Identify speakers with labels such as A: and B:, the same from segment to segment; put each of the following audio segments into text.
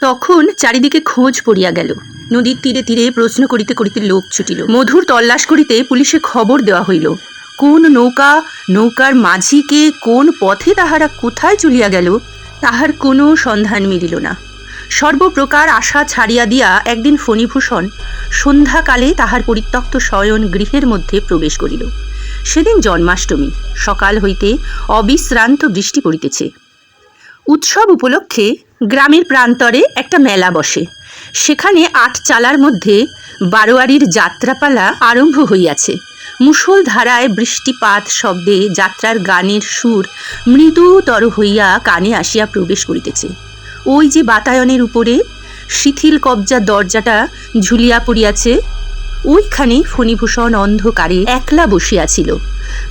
A: তখন চারিদিকে খোঁজ পড়িয়া গেল। নদীর তীরে তীরে প্রশ্ন করিতে করিতে লোক ছুটিল। মধুর তল্লাশ করিতে পুলিশে খবর দেওয়া হইল। কোন নৌকা, নৌকার মাঝিকে কোন পথে তাহারা কোথায় চলিয়া গেল, তাহার কোনো সন্ধান মিলিল না। সর্বপ্রকার আশা ছাড়িয়া দিয়া একদিন ফণিভূষণ সন্ধ্যাকালে তাহার পরিত্যক্ত শয়ন গৃহের মধ্যে প্রবেশ করিল। সেদিন জন্মাষ্টমী, সকাল হইতে অবিশ্রান্ত বৃষ্টি পড়িতেছে। উৎসব উপলক্ষে গ্রামের প্রান্তরে একটা মেলা বসে। সেখানে আট চালার মধ্যে বারোয়ারির যাত্রাপালা আরম্ভ হইয়াছে। মুষল ধারায় বৃষ্টিপাত শব্দে যাত্রার গানের সুর মৃদুতর হইয়া কানে আসিয়া প্রবেশ করিতেছে। ওই যে বাতায়নের উপরে শিথিল কবজা দরজাটা ঝুলিয়া পড়িয়াছে, ওইখানে ফণিভূষণ অন্ধকারে একলা বসিয়াছিল।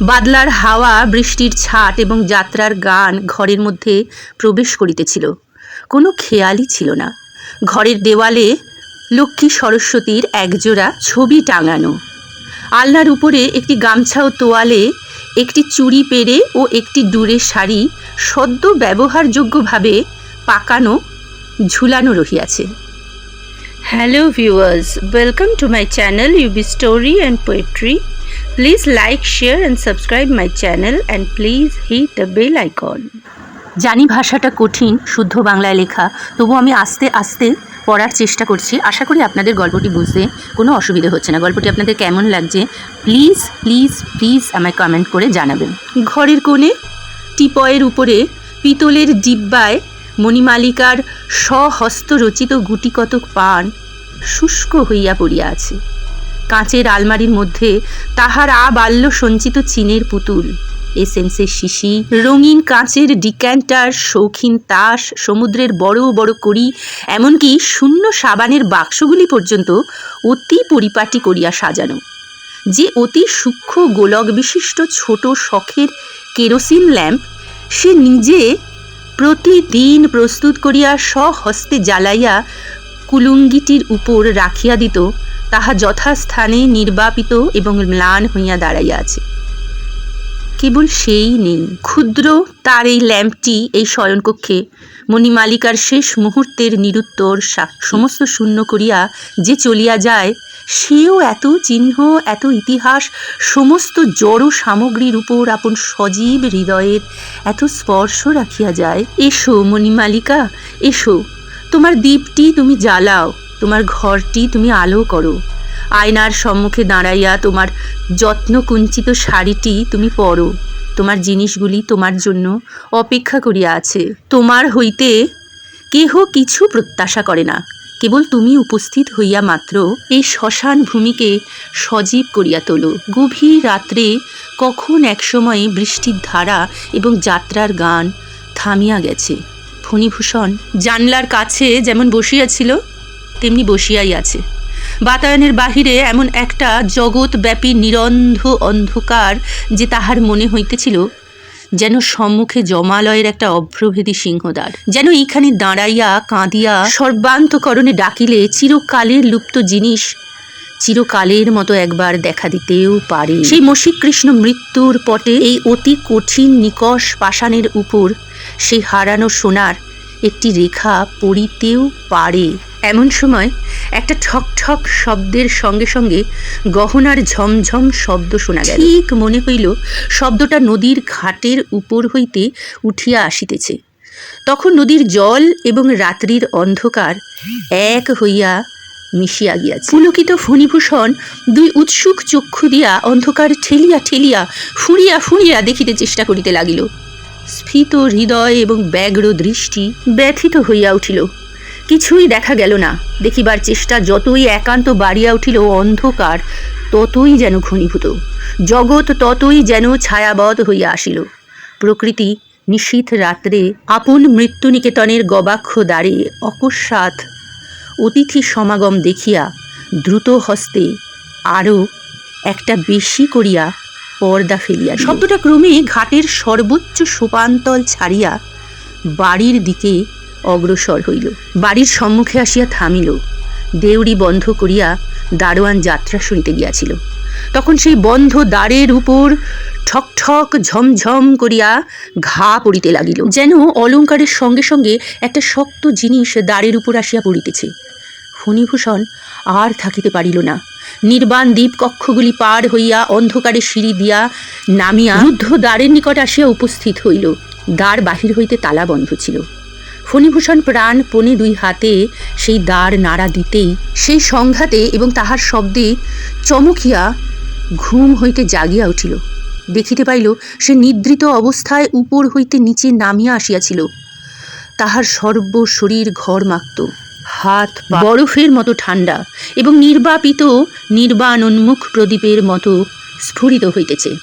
A: বাদলার হাওয়া, বৃষ্টির ছাট এবং যাত্রার গান ঘরের মধ্যে প্রবেশ করিতেছিল। কোনো খেয়ালই ছিল না। ঘরের দেওয়ালে লক্ষ্মী সরস্বতীর একজোড়া ছবি টাঙানো। আলনার উপরে একটি গামছা ও তোয়ালে একটি চুড়ি পেরে ও একটি ডুরের শাড়ি সদ্য ব্যবহারযোগ্যভাবে পাকানো, ঝুলানো রহিয়াছে। Hello viewers welcome to my channel UB story and poetry please like share and subscribe my channel and please hit the bell icon জানি ভাষাটা কঠিন, শুদ্ধ বাংলায় লেখা, তবু আমি আস্তে আস্তে পড়ার চেষ্টা করছি। আশা করি আপনাদের গল্পটি বুঝতে কোনো অসুবিধা হচ্ছে না। গল্পটি আপনাদের কেমন লাগছে প্লিজ প্লিজ প্লিজ আমায় কমেন্ট করে জানাবেন। ঘরের কোণে, টিপয়ের উপরে, পিতলের ডিব্বায় মণিমালিকার স্বহস্ত রচিত গুটিকতক পান শুষ্ক হইয়া পড়িয়া আছে। কাঁচের আলমারির মধ্যে তাহার আবাল্য সঞ্চিত চীনের পুতুল। এসেন্সের শিশি, রঙিন কাঁচের ডিক্যান্টার, শৌখিন তাস, সমুদ্রের বড় বড় করি এমনকি শূন্য সাবানের বাক্সগুলি পর্যন্ত অতি পরিপাটি করিয়া সাজানো। যে অতি সূক্ষ্ম গোলক বিশিষ্ট ছোট শখের কেরোসিন ল্যাম্প, সে নিজে প্রতিদিন প্রস্তুত করিয়া স্বহস্তে জ্বালাইয়া কুলুঙ্গিটির উপর রাখিয়া দিত, তাহা যথাস্থানে নির্বাপিত এবং ম্লান হইয়া দাঁড়াইয়া আছে। কেবল সেই নেই। ক্ষুদ্র তার এই ল্যাম্পটি এই শয়নকক্ষে, মণিমালিকার শেষ মুহূর্তের নিরুত্তর সমস্ত শূন্য করিয়া যে চলিয়া যায়, সেও এত চিহ্ন, এত ইতিহাস, সমস্ত জড় সামগ্রীর উপর আপন সজীব হৃদয়ের এত স্পর্শ রাখিয়া যায়। এসো মণিমালিকা, এসো। তোমার দ্বীপটি তুমি জ্বালাও, তোমার ঘরটি তুমি আলো করো। আয়নার সম্মুখে দাঁড়াইয়া তোমার যত্ন কুঞ্চিত শাড়িটি তুমি পরো। তোমার জিনিসগুলি তোমার জন্য অপেক্ষা করিয়া আছে। তোমার হইতে কেহ কিছু প্রত্যাশা করে না। কেবল তুমি উপস্থিত হইয়া মাত্র এই শ্মশান ভূমিকে সজীব করিয়া তোলো। গভীর রাত্রে কখন একসময়ে বৃষ্টির ধারা এবং যাত্রার গান থামিয়া গেছে। ফণিভূষণ, জানলার কাছে যেমন বসিয়াছিল, তেমনি বসিয়াই আছে। বাতায়নের বাহিরে এমন একটা জগৎব্যাপী নিরন্ধ অন্ধকার যে তাহার মনে হইতেছিল যেন সম্মুখে জমালয়ের একটা অভ্রভেদী সিংহদ্বার, যেন এইখানে দাঁড়াইয়া কাঁদিয়া সর্বান্তকরণে ডাকিলে চিরকালের লুপ্ত জিনিস চিরকালের মতো একবার দেখা দিতেও পারে। সেই মসিকৃষ্ণ মৃত্যুর পটে এই অতি কঠিন নিকষ পাষাণের উপর সেই হারানো সোনার একটি রেখা পড়িতেও পারে। এমন সময় একটা ঠক ঠক শব্দের সঙ্গে সঙ্গে গহনার ঝমঝম শব্দ শোনা গেল। ঠিক মনে হইল শব্দটা নদীর ঘাটের উপর হইতে উঠিয়া আসিতেছে। তখন নদীর জল এবং রাত্রির অন্ধকার এক হইয়া মিশিয়া গিয়াছে। পুলকিত ফণিভূষণ দুই উৎসুক চক্ষু দিয়া অন্ধকার ঠেলিয়া ঠেলিয়া ফুঁড়িয়া ফুঁড়িয়া দেখিতে চেষ্টা করিতে লাগিল। স্ফীত হৃদয় এবং ব্যগ্র দৃষ্টি ব্যথিত হইয়া উঠিল। কিছুই দেখা গেল না। দেখিবার চেষ্টা যতই একান্ত বাড়িয়া উঠিল অন্ধকার, ততই যেন ঘনীভূত। জগৎ ততই যেন ছায়াবধ হইয়া আসিল। প্রকৃতি নিশীথ রাত্রে আপন মৃত্যুনিকেতনের গবাক্ষ দ্বারে অকস্মাৎ অতিথি সমাগম দেখিয়া দ্রুত হস্তে আরও একটা বেশি করিয়া পর্দা ফেলিয়া শব্দটা ক্রমে ঘাটের সর্বোচ্চ সোপান্তল ছাড়িয়া বাড়ির দিকে অগ্রসর হইল। বাড়ির সম্মুখে আসিয়া থামিল। দেউড়ি বন্ধ করিয়া দারোয়ান যাত্রা শুনিতে গিয়াছিল। তখন সেই বন্ধ দ্বারের উপর ঠক ঠক ঝমঝম করিয়া ঘা পড়িতে লাগিল। যেন অলঙ্কারের সঙ্গে সঙ্গে একটা শক্ত জিনিস দ্বারের উপর আসিয়া পড়িতেছে। ফণিভূষণ আর থাকিতে পারিল না। নির্বাণ দ্বীপ কক্ষগুলি পার হইয়া অন্ধকারে সিঁড়ি দিয়া নামিয়া রুদ্ধ দ্বারের নিকট আসিয়া উপস্থিত হইল। দ্বার বাহির হইতে তালা বন্ধ ছিল। ফণিভূষণ প্রাণ পণে দুই হাতে সেই দ্বার নাড়া দিতেই সেই সংঘাতে এবং তাহার শব্দে চমকিয়া ঘুম হইতে জাগিয়া উঠিল। দেখিতে পাইল, সে নিদ্রিত অবস্থায় উপর হইতে নিচে নামিয়া আসিয়াছিল। তাহার সর্ব শরীর ঘর মাখত। হাত বরফের মতো ঠান্ডা এবং নির্বাপিত নির্বাণ উন্মুখ প্রদীপের মতো স্ফুরিত হইতেছে।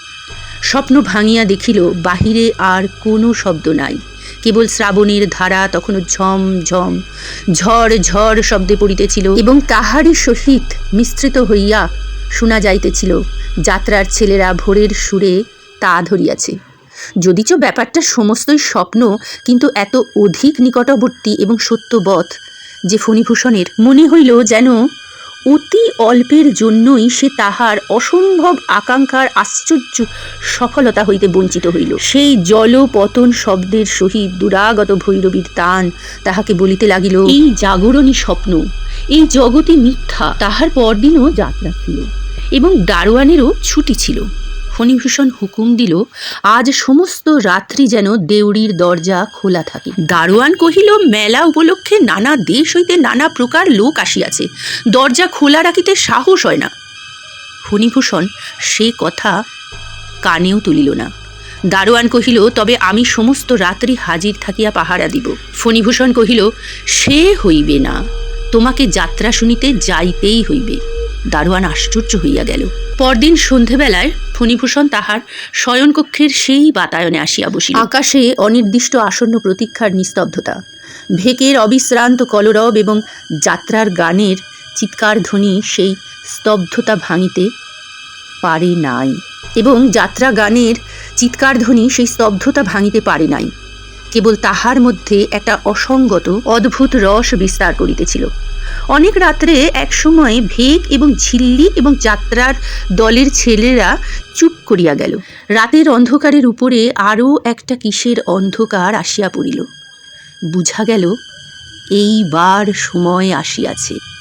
A: স্বপ্ন ভাঙিয়া দেখিল, বাহিরে আর কোনো শব্দ নাই। কেবল শ্রাবণের ধারা তখনও ঝম ঝম, ঝড় ঝড় শব্দে পড়িতেছিল এবং তাহারই সহিত মিশ্রিত হইয়া শোনা যাইতেছিল, যাত্রার ছেলেরা ভোরের সুরে তা ধরিয়াছে। যদিচ ব্যাপারটা সমস্তই স্বপ্ন, কিন্তু এত অধিক নিকটবর্তী এবং সত্যবৎ যে ফণিভূষণের মনে হইল যেন অতি অল্পের জন্যই সে তাহার অসম্ভব আকাঙ্ক্ষার আশ্চর্য সফলতা হইতে বঞ্চিত হইল। সেই জলপতন শব্দের সহিত দুরাগত ভৈরবীর তান তাহাকে বলিতে লাগিল, এই জাগরণী স্বপ্ন, এই জগতে মিথ্যা তাহার পরদিনও যাত্রা ছিল এবং দারোয়ানেরও ছুটি ছিল। ফণিভূষণ হুকুম দিল, আজ সমস্ত রাত্রি যেন দেউড়ির দরজা খোলা থাকে। দারোয়ান কহিল, মেলা উপলক্ষে নানা দেশ হইতে নানা প্রকার লোক আসিয়াছে। দরজা খোলা রাখিতে সাহস হয় না। ফণিভূষণ সে কথা কানেও তুলিল না। দারোয়ান কহিল, তবে আমি সমস্ত রাত্রি হাজির থাকিয়া পাহারা দিব। ফণিভূষণ কহিল, সে হইবে না। তোমাকে যাত্রা শুনিতে যাইতেই হইবে। দারোয়ান আশ্চর্য হইয়া গেল। পরদিন সন্ধেবেলায় ফণিভূষণ তাহার শয়নকক্ষের সেই বাতায়নে আসিয়া বসিল। আকাশে অনির্দিষ্ট আসন্ন প্রতীক্ষার নিস্তব্ধতা, ভেকের অবিশ্রান্ত কলরব এবং যাত্রার গানের চিৎকার ধ্বনি সেই স্তব্ধতা ভাঙিতে পারে নাই এবং যাত্রা গানের চিৎকার ধ্বনি সেই স্তব্ধতা ভাঙিতে পারে নাই। কেবল তাহার মধ্যে একটা অসঙ্গত, অদ্ভুত রস বিস্তার করিতেছিল। অনেক রাত্রে একসময় ভেক এবং ঝিল্লি এবং যাত্রার দলের ছেলেরা চুপ করিয়া গেল। রাতের অন্ধকারের উপরে আরও একটা কিসের অন্ধকার আসিয়া পড়িল। বুঝা গেল, এইবার সময় আসিয়াছে।